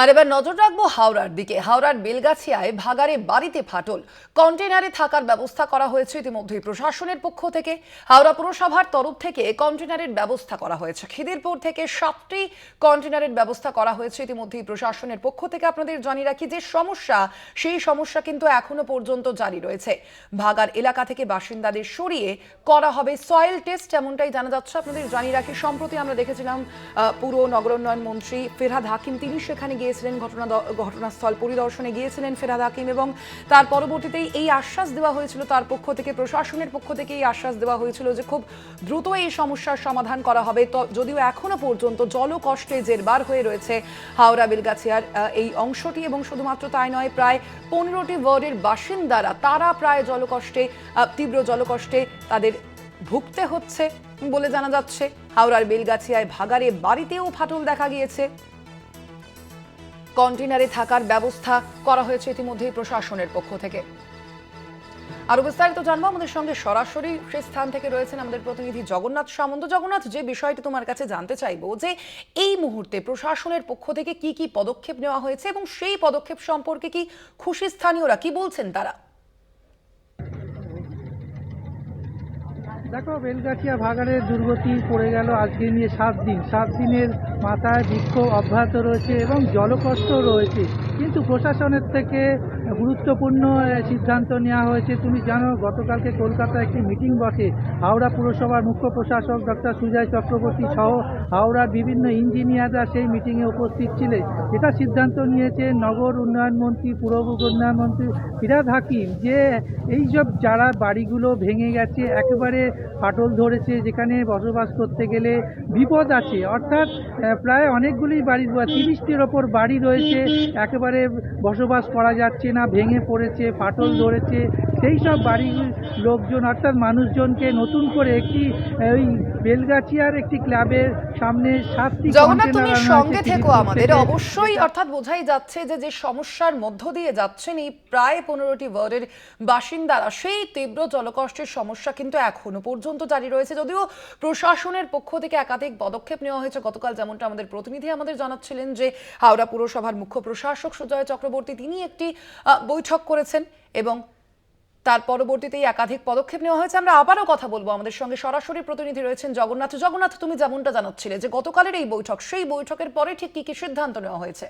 আর এবার নজর রাখব হাওড়ার দিকে। হাওড়ার বেলগাছিয়ায় ভাগারে বাড়িতে ফাটল। কন্টেনারে থাকার ব্যবস্থা করা হয়েছে ইতিমধ্যেই প্রশাসনের পক্ষ থেকে। হাওড়া পুরসভার তরফ থেকে কন্টেনারের ব্যবস্থা করা হয়েছে। খিদিরপুর থেকে সাতটি কন্টেনারের ব্যবস্থা করা হয়েছে ইতিমধ্যেই প্রশাসনের পক্ষ থেকে। আপনাদের জানিয়ে রাখি যে সমস্যা, সেই সমস্যা কিন্তু এখনও পর্যন্ত জারি রয়েছে। ভাগার এলাকা থেকে বাসিন্দাদের সরিয়ে করা হবে সয়েল টেস্ট, এমনটাই জানা যাচ্ছে। আপনাদের জানিয়ে রাখি, সম্প্রতি আমরা দেখেছিলাম পুর নগরোন্নয়ন মন্ত্রী ফেরহাদ হাকিম, তিনি সেখানে গিয়েছিলেন, ঘটনা ঘটনাস্থল পরিদর্শনে গিয়েছিলেন ফেরহাদ হাকিম এবং তার পরবর্তীতেই এই আশ্বাস দেওয়া হয়েছিল তার পক্ষ থেকে, প্রশাসনের পক্ষ থেকে এই আশ্বাস দেওয়া হয়েছিল যে খুব দ্রুত এই সমস্যার সমাধান করা হবে। যদিও এখনও পর্যন্ত জলকষ্টে জেরবার হয়ে রয়েছে হাওড়া বেলগাছিয়ার এই অংশটি এবং শুধুমাত্র তাই নয়, প্রায় পনেরোটি ওয়ার্ডের বাসিন্দারা, তারা প্রায় জলকষ্টে তীব্র জলকষ্টে তাদের ভুগতে হচ্ছে বলে জানা যাচ্ছে। হাওড়ার বেলগাছিয়ায় ভাগারে বাড়িতেও ফাটল দেখা গিয়েছে। কন্টেনারে থাকার ব্যবস্থা করা হয়েছে ইতিমধ্যেই প্রশাসনের পক্ষ থেকে। আরও বিস্তারিত জানব, আমাদের সঙ্গে সরাসরি সে স্থান থেকে রয়েছেন আমাদের প্রতিনিধি জগন্নাথ সামন্ত। জগন্নাথ, যে বিষয়টি তোমার কাছে জানতে চাইব যে এই মুহূর্তে প্রশাসনের পক্ষ থেকে কি কি পদক্ষেপ নেওয়া হয়েছে এবং সেই পদক্ষেপ সম্পর্কে কি খুশি স্থানীয়রা, কি বলছেন তারা? দেখো, বেলগাছিয়া ভাগাড়ের দুর্গতি পড়ে গেল আজকে নিয়ে সাত দিন। সাত দিনের মাথায় বিক্ষোভ অব্যাহত রয়েছে এবং জলকষ্ট রয়েছে। কিন্তু প্রশাসনের থেকে গুরুত্বপূর্ণ সিদ্ধান্ত নেওয়া হয়েছে। তুমি জানো, গতকালকে কলকাতায় একটি মিটিং বসে হাওড়া পুরসভার মুখ্য প্রশাসক ডক্টর সুজয় চক্রবর্তী সহ হাওড়ার বিভিন্ন ইঞ্জিনিয়াররা সেই মিটিংয়ে উপস্থিত ছিলেন। এটা সিদ্ধান্ত নিয়েছে নগর উন্নয়ন মন্ত্রী পুর উন্নয়ন মন্ত্রী ফিরাদ হাকিম যে এই সব যারা বাড়িগুলো ভেঙে গেছে, একেবারে ফাটল ধরেছে, যেখানে বসবাস করতে গেলে বিপদ আছে। অর্থাৎ প্রায় অনেকগুলি বাড়ি, তিরিশটির ওপর বাড়ি রয়েছে, একেবারে বসবাস করা যাচ্ছে না। ভেঙে পড়েছে ফাটল ধরেছে সেই সব বাড়ির লোকজন অর্থাৎ মানুষজনকে নতুন করে একটি এই ওই বেলগাছিয়ার একটি ক্লাবের সামনে সাতটি জগন্নাথ তুমি সঙ্গে থেকো আমাদের। অবশ্যই অর্থাৎ বোঝাই যাচ্ছে যে যে সমস্যার মধ্য দিয়ে যাচ্ছেন এই প্রায় পনেরোটি ওয়ার্ডের বাসিন্দারা সেই তীব্র জলকষ্টের সমস্যা কিন্তু এখনও পর্যন্ত জারি রয়েছে। যদিও প্রশাসনের পক্ষ থেকে একাধিক পদক্ষেপ নেওয়া হয়েছে গতকাল যেমনটা আমাদের প্রতিনিধি আমাদের জানাচ্ছিলেন যে হাওড়া পুরসভার মুখ্য প্রশাসক সুজয় চক্রবর্তী তিনি একটি বৈঠক করেছেন এবং তার পরবর্তীতেই একাধিক পদক্ষেপ নেওয়া হয়েছে। আমরা আবারও কথা বলব। আমাদের সঙ্গে সরাসরি প্রতিনিধি রয়েছেন জগন্নাথ। জগন্নাথ, তুমি যেমনটা জানাচ্ছিলে যে গতকালের এই বৈঠক, সেই বৈঠকের পরে ঠিক কি কি সিদ্ধান্ত নেওয়া হয়েছে?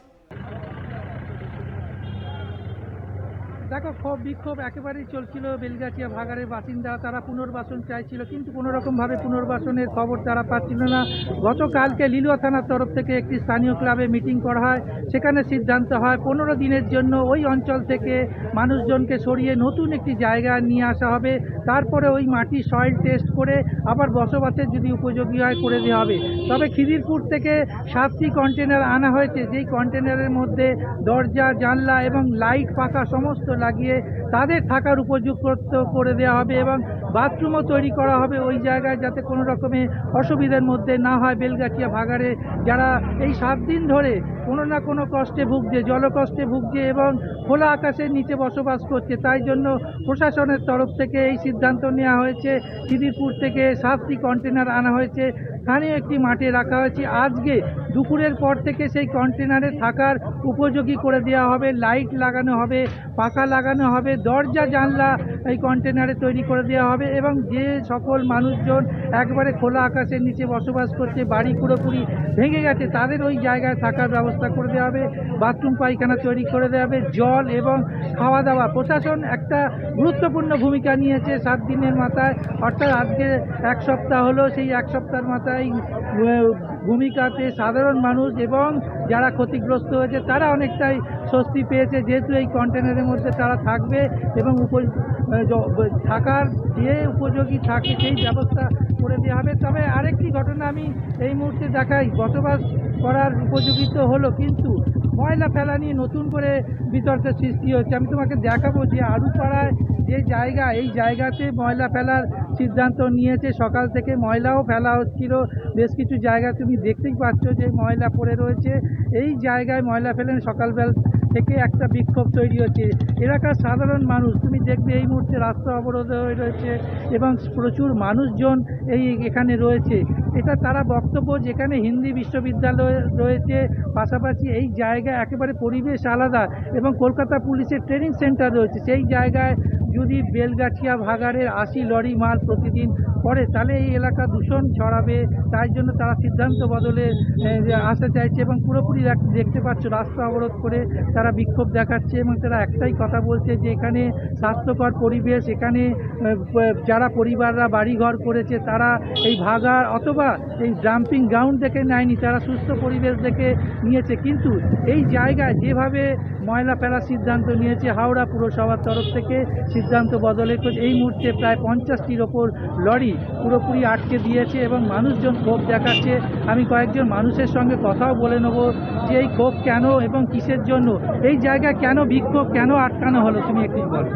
দেখো ক্ষোভ বিক্ষোভ একেবারেই চলছিল। বেলগাছিয়া ভাগাড়ের বাসিন্দা, তারা পুনর্বাসন চাইছিল, কিন্তু কোনো রকমভাবে পুনর্বাসনের খবর তারা পাচ্ছিল না। গতকালকে লিলুয়া থানার তরফ থেকে একটি স্থানীয় ক্লাবে মিটিং করা হয়। সেখানে সিদ্ধান্ত হয়, পনেরো দিনের জন্য ওই অঞ্চল থেকে মানুষজনকে সরিয়ে নতুন একটি জায়গা নিয়ে আসা হবে। তারপরে ওই মাটি সয়েল টেস্ট করে আবার বসবাসের যদি উপযোগী হয়, করে দেওয়া হবে। তবে খিদিরপুর থেকে সাতটি কন্টেনার আনা হয়েছে। যেই কন্টেনারের মধ্যে দরজা, জানলা এবং লাইট পাখা সমস্ত লাগিয়ে তাদের থাকার উপযুক্ত করে দেওয়া হবে এবং বাথরুমও তৈরি করা হবে ওই জায়গায় যাতে কোনো রকমের অসুবিধার মধ্যে না হয় বেলগাছিয়া ভাগাড়ে। যারা এই সাত দিন ধরে কোনো না কোনো কষ্টে ভুগছে, জলকষ্টে ভুগছে এবং খোলা আকাশের নিচে বসবাস করছে, তাই জন্য প্রশাসনের তরফ থেকে এই সিদ্ধান্ত নেওয়া হয়েছে। খিদিরপুর থেকে সাতটি কন্টেনার আনা হয়েছে। স্থানীয় একটি মাঠে রাখা হয়েছে। আজকে দুপুরের পর থেকে সেই কন্টেনারে থাকার উপযোগী করে দেওয়া হবে, লাইট লাগানো হবে, পাখা লাগানো হবে, দরজা, জানলা এই কন্টেনারে তৈরি করে দেওয়া হবে এবং যে সকল মানুষজন একবারে খোলা আকাশের নিচে বসবাস করছে, বাড়ি পুরোপুরি ভেঙে গেছে, তাদের ওই জায়গায় থাকার ব্যবস্থা করে দেওয়া হবে, বাথরুম, পায়খানা তৈরি করে দেওয়া হবে, জল এবং খাওয়া দাওয়া। প্রশাসন একটা গুরুত্বপূর্ণ ভূমিকা নিয়েছে সাত দিনের মাথায়। অর্থাৎ আজকে এক সপ্তাহ হলো, সেই এক সপ্তাহের মাথায় আহ, ভূমিকাতে সাধারণ মানুষ এবং যারা ক্ষতিগ্রস্ত হয়েছে তারা অনেকটাই স্বস্তি পেয়েছে। যেহেতু এই কন্টেনারের মধ্যে তারা থাকবে এবং উপ থাকার যে উপযোগী থাকে সেই ব্যবস্থা করে দেওয়া হবে। তবে আরেকটি ঘটনা আমি এই মুহূর্তে দেখাই। বসবাস করার উপযোগী তো হলো কিন্তু ময়লা ফেলা নিয়ে নতুন করে বিতর্কের সৃষ্টি হচ্ছে। আমি তোমাকে দেখাবো যে আড়ুপাড়ায় যে জায়গা এই জায়গাতে ময়লা ফেলার সিদ্ধান্ত নিয়েছে। সকাল থেকে ময়লাও ফেলা হচ্ছিল। বেশ কিছু জায়গা তুমি দেখতেই পাচ্ছ যে ময়লা পড়ে রয়েছে। এই জায়গায় ময়লা ফেলেন সকালবেলা থেকে একটা বিক্ষোভ তৈরি হচ্ছে। এলাকার সাধারণ মানুষ, তুমি দেখবে এই মুহূর্তে রাস্তা অবরোধ হয়ে রয়েছে এবং প্রচুর মানুষজন এই এখানে রয়েছে। এটা তারা বক্তব্য যেখানে হিন্দি বিশ্ববিদ্যালয় রয়েছে, পাশাপাশি এই জায়গায় একেবারে পরিবেশ আলাদা এবং কলকাতা পুলিশের ট্রেনিং সেন্টার রয়েছে। সেই জায়গায় যদি বেলগাছিয়া ভাগাড়ের আশি লরি মাল প্রতিদিন পড়ে তাহলে এই এলাকা দূষণ ছড়াবে, তাই জন্য তারা সিদ্ধান্ত বদলে আসতে চাইছে এবং পুরোপুরি দেখতে পাচ্ছ, রাস্তা অবরোধ করে তারা বিক্ষোভ দেখাচ্ছে এবং তারা একটাই কথা বলছে যে এখানে স্বাস্থ্যকর পরিবেশ, এখানে যারা পরিবাররা বাড়িঘর করেছে তারা এই ভাগার অথবা এই ডাম্পিং গ্রাউন্ড দেখে নেয়নি, তারা সুস্থ পরিবেশ দেখে নিয়েছে। কিন্তু এই জায়গায় যেভাবে ময়লা ফেলার সিদ্ধান্ত নিয়েছে, হাওড়া পুরসভার তরফ থেকে সিদ্ধান্ত বদলে এই মুহূর্তে প্রায় পঞ্চাশটির ওপর লরি পুরোপুরি আটকে দিয়েছে এবং মানুষজন ক্ষোভ দেখাচ্ছে। আমি কয়েকজন মানুষের সঙ্গে কথাও বলে নেব যে এই ক্ষোভ কেন এবং কিসের জন্য? এই জায়গায় কেন বিক্ষোভ কেন আটকানো হলো? তুমি একটু বলো।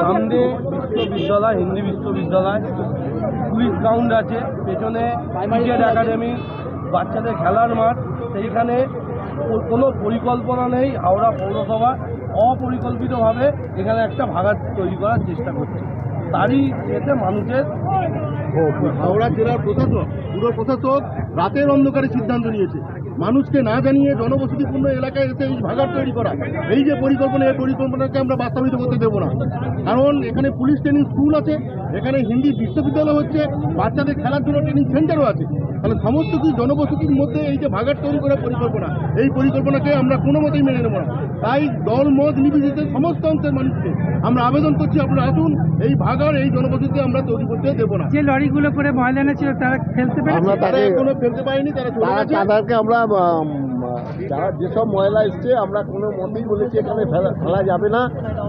সামনে বিশ্ববিদ্যালয় হিন্দি বিশ্ববিদ্যালয় পুলিশ গ্রাউন্ড আছে। পেছনে ক্রিকেট একাডেমি বাচ্চাদের খেলার মাঠ। সেইখানে কোনো পরিকল্পনা নেই। হাওড়া পৌরসভা অপরিকল্পিতভাবে এখানে একটা ভাগার তৈরি করার চেষ্টা করছে। তারই এতে মানুষের হাওড়া জেলার প্রশাসক, পুরো প্রশাসক রাতের অন্ধকারে সিদ্ধান্ত নিয়েছে। মানুষকে না জানিয়ে জনবসতিপূর্ণ এলাকায় এসে এই ভাগার তৈরি করা। এই যে পরিকল্পনা, এই পরিকল্পনাকে আমরা বাস্তবিত করতে দেবো না। কারণ এখানে পুলিশ ট্রেনিং স্কুল আছে, এখানে হিন্দি বিশ্ববিদ্যালয় হচ্ছে, বাচ্চাদের খেলার জন্য ট্রেনিং সেন্টারও আছে। তাহলে সমস্ত কিছু জনবসতির মধ্যে এই যে ভাগার তৈরি করার পরিকল্পনা এই পরিকল্পনাকে আমরা কোনো মতেই মেনে নেব না। তাই দল মত নির্বিশেষে সমস্ত অংশের মানুষকে আমরা আবেদন করছি আপনারা আসুন এই ভাগার এই জনবসতি আমরা তৈরি করতে দেবো না। যে লরিগুলো করে ময়লা এনেছিল তারা ফেলতে আমরা তারা এখনও ফেলতে পারেনি তারা চলে তারা গেছে। তাদেরকে আমরা যারা যেসব ময়লা এসছে আমরা কোনো মতেই বলেছি এখানে ফেলা ফেলা যাবে না।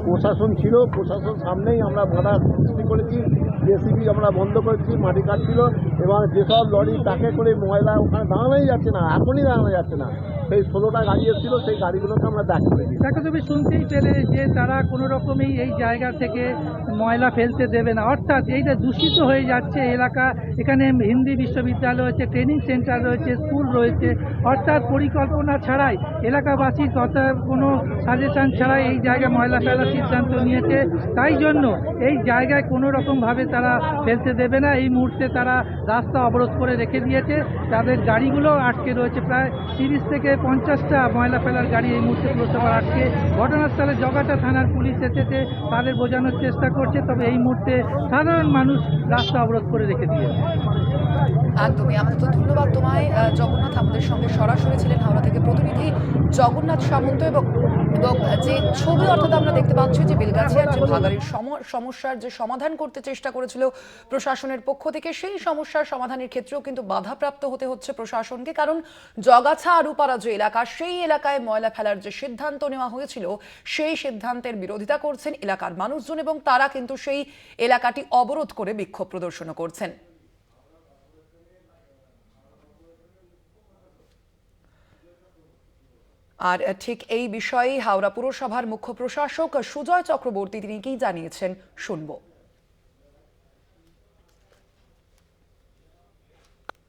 প্রশাসন ছিল প্রশাসন সামনেই আমরা বাধা সৃষ্টি করেছি। জেসিবি আমরা বন্ধ করেছি, মাটি কাটছিল এবং যেসব লরি তাকে করে ময়লা ওখানে দাঁড়ানোই যাচ্ছে না, এখনই দাঁড়ানো যাচ্ছে না। সেই ষোলোটা গাড়ি এসেছিল, সেই গাড়িগুলোকে আমরা ব্যাক করে দিই তাকে তুমি শুনতেই পেলে যে তারা কোনো রকমেই এই জায়গা থেকে ময়লা ফেলতে দেবে না। অর্থাৎ এইটা দূষিত হয়ে যাচ্ছে এলাকা, এখানে হিন্দি বিশ্ববিদ্যালয় রয়েছে, ট্রেনিং সেন্টার রয়েছে, স্কুল রয়েছে। অর্থাৎ পরিকল্পনা ছাড়াই এলাকাবাসী তথা কোনো সাজেশন ছাড়াই এই জায়গায় ময়লা ফেলার সিদ্ধান্ত নিয়েছে। তাই জন্য এই জায়গায় কোনো রকমভাবে তারা ফেলতে দেবে না। এই মুহূর্তে তারা রাস্তা অবরোধ করে রেখে দিয়েছে। তাদের গাড়িগুলো আটকে রয়েছে। প্রায় তিরিশ থেকে পঞ্চাশটা ময়লা ফেলার গাড়ি এই মুহূর্তে পুরসভা আটকে। ঘটনাস্থলে জগাটা থানার পুলিশ এসেছে, তাদের বোঝানোর চেষ্টা করছে, তবে এই মুহূর্তে সাধারণ মানুষ রাস্তা অবরোধ করে রেখে দিয়েছে। একদমই। আমাদের তো ধন্যবাদ। তোমায় জগন্নাথ আমাদের সঙ্গে সরাসরি ছিলেন, হাওড়া থেকে প্রতিনিধি জগন্নাথ সামন্ত এবং এবং যে ছবি অর্থাৎ আমরা দেখতে পাচ্ছি যে বেলগাছিয়ার যে ভাগাড়ির সম- সমস্যার যে সমাধান করতে চেষ্টা করেছিল প্রশাসনের পক্ষ থেকে, সেই সমস্যার সমাধানের ক্ষেত্রেও কিন্তু বাধাপ্রাপ্ত হতে হচ্ছে প্রশাসনকে। কারণ জগাছা আরুপাড়া যে এলাকা, সেই এলাকায় ময়লা ফেলার যে সিদ্ধান্ত নেওয়া হয়েছিল, সেই সিদ্ধান্তের বিরোধিতা করছেন এলাকার মানুষজন এবং তারা কিন্তু সেই এলাকাটি অবরোধ করে বিক্ষোভ প্রদর্শন করছেন। আর ঠিক এই বিষয়ে হাওড়া পুরসভার মুখ্য প্রশাসক সুজয় চক্রবর্তী তিনি কি জানিয়েছেন শুনব।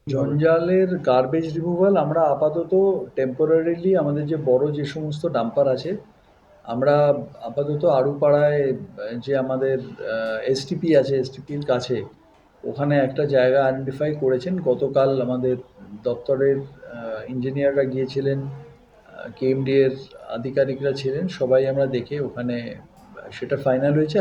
জঞ্জালের গার্বেজ রিমুভাল আমরা আপাতত টেম্পোরারিলি আমাদের যে বড় যে সমস্ত ডাম্পার আছে আমরা আপাতত আড়ুপাড়ায় আহ, যে আমাদের এসটিপি আছে এসটিপির কাছে ওখানে একটা জায়গা আইডেন্টিফাই করেছেন। গতকাল আমাদের দপ্তরের ইঞ্জিনিয়াররা গিয়েছিলেন কেএমডি এর আধিকারিকরা ছিলেন। সবাই আমরা দেখে ওখানে সেটা ফাইনাল হয়েছে।